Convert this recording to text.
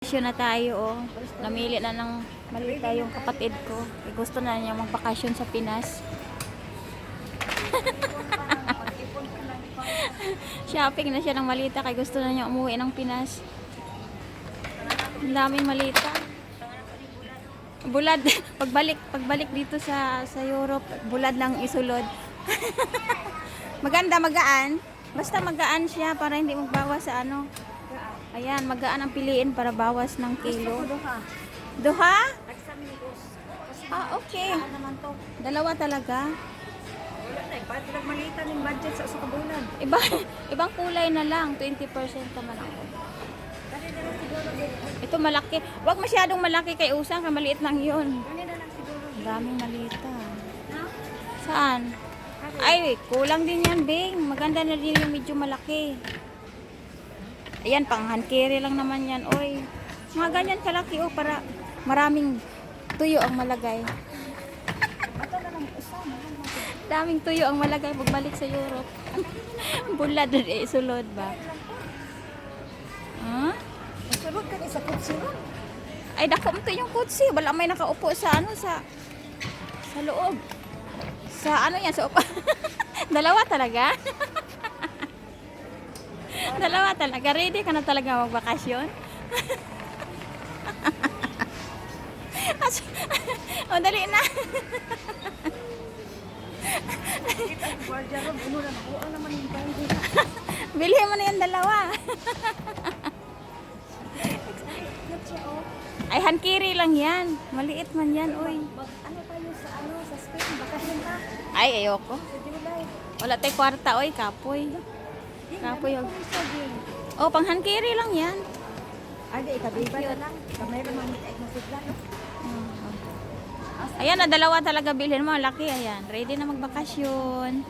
Bakasyon na tayo, oh. Namili na ng malita yung kapatid ko. Eh, gusto na niya magbakasyon sa Pinas. Shopping na siya ng malita kay gusto na niya umuwi ng Pinas. Ang daming malita. Bulad. Pagbalik, pagbalik dito sa sa Europe, bulad ng isulod. Maganda, magaan. Basta magaan siya para hindi magbawas sa ano. Ayan, magaan ang piliin para bawas ng kilo. Duha? Ah, okay. Dalawa talaga. Wala na, bakit nagmalita ng budget sa sukabulan? Iba, ibang kulay na lang. 20% naman ako. Ito malaki. Huwag masyadong malaki kay Usang. kay Maliit lang yun. Ang daming malita. Ha? Saan? Ay, kulang din yan, Bing. Maganda na din yung medyo malaki. Ayan, pang hand carry lang naman yan. Oy, mga ganyan kalaki, oh, para maraming tuyo ang malagay. Daming tuyo ang malagay pagbalik sa Europe. Bulad eh, sulod ba? Ha? Masulod ka ni sa kutsiro. Ay, dako mo yung kutsi. Wala may nakaupo sa ano, sa sa loob. Sa ano yan, sa upa. Dalawa talaga? Dalawa talaga. Ready ka na talaga magbakasyon? As- o, dali na. Bilhin mo na yung dalawa. Oh. Ay, hankiri lang yan. Maliit man yan. Mag, ano tayo sa ano, sa Spain, bakasyon ka. Ay, ayoko. Wala tayo kwarta, oy, kapoy. Ano oh. ko sa Jing. Oh, pang hankiri lang yan. Ay, di, ikabiba na lang. Kamay naman masigla, no? Ayan na, dalawa talaga bilhin mo. Laki, ayan. Ready na magbakasyon.